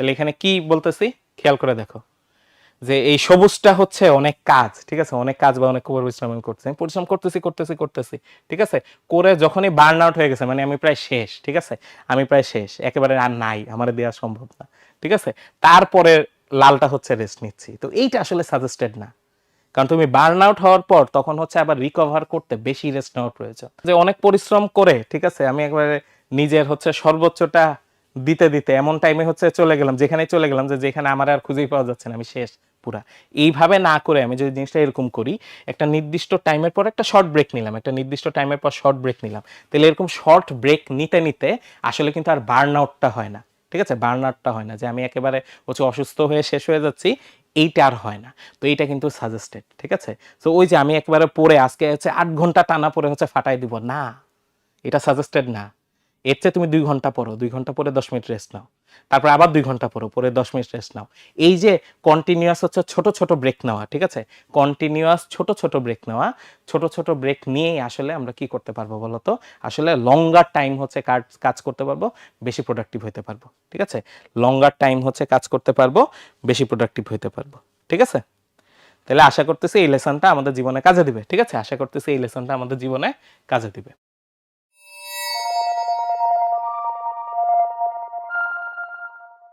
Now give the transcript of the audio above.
তাহলে এখানে কি বলতেছি? খেয়াল করে দেখো। যে এই সবুজটা হচ্ছে অনেক কাজ, ঠিক আছে? অনেক কাজ বা অনেক পরিশ্রম আমি করতেছি। পরিশ্রম করতেছি করতেছি করতেছি, ঠিক আছে? করে যখনই বার্ন আউট হয়ে গেছে মানে আমি প্রায় শেষ, ঠিক আছে? আমি প্রায় শেষ, একেবারে আর নাই, আমার দেওয়া সম্ভব না, ঠিক আছে? তারপরে লালটা হচ্ছে রেস্ট নিচ্ছি। তো এইটা আসলে সাজেস্টেড না। কারণ তুমি বার্ন আউট হওয়ার পর তখন হচ্ছে আবার রিকভার করতে বেশি রেস্ট নেওয়ার প্রয়োজন। যে অনেক পরিশ্রম করে, ঠিক আছে? আমি একবারে নিজের হচ্ছে সর্বোচ্চটা দিতে দিতে এমন টাইমে হচ্ছে চলে গেলাম যেখানে চলে গেলাম যে যেখানে আমার আর খুঁজেই পাওয়া যাচ্ছে না, আমি শেষ, পুরা। এইভাবে না করে আমি যদি জিনিসটা এরকম করি, একটা নির্দিষ্ট টাইমের পর একটা শর্ট ব্রেক নিলাম, একটা নির্দিষ্ট টাইমের পর শর্ট ব্রেক নিলাম। তাহলে এরকম শর্ট ব্রেক নিতে নিতে আসলে কিন্তু আর বার্ন আউটটা হয় না, ঠিক আছে? বার্ন আউটটা হয় না, যে আমি একেবারে হচ্ছে অসুস্থ হয়ে শেষ হয়ে যাচ্ছি, এইটা আর হয় না। তো এইটা কিন্তু সাজেস্টেড ঠিক আছে? তো ওই যে আমি একবারে পরে আজকে হচ্ছে আট ঘণ্টা টানা পরে হচ্ছে ফাটাই দিব, না, এটা সাজেস্টেড না। এর চেয়ে তুমি দুই ঘণ্টা পড়ো, দুই ঘণ্টা পরে দশ মিনিট রেস্ট নাও। তারপর আবার দুই ঘণ্টা পড়ো পরে দশ মিনিট রেস্ট নাও। এই যে কন্টিনিউয়াস হচ্ছে ছোট ছোট ব্রেক নেওয়া, ঠিক আছে? কন্টিনিউয়াস ছোট ছোট ব্রেক নেওয়া, ছোট ছোট ব্রেক নিয়েই আসলে আমরা কি করতে পারব বলতো আসলে লঙ্গার টাইম হচ্ছে কাজ কাজ করতে পারব, বেশি প্রোডাক্টিভ হতে পারব, ঠিক আছে? লঙ্গার টাইম হচ্ছে কাজ করতে পারব, বেশি প্রোডাক্টিভ হতে পারব, ঠিক আছে? তাহলে আশা করতেছি এই লেসনটা আমাদের জীবনে কাজে দিবে, ঠিক আছে? আশা করতেছি এই লেসনটা আমাদের জীবনে কাজে দিবে।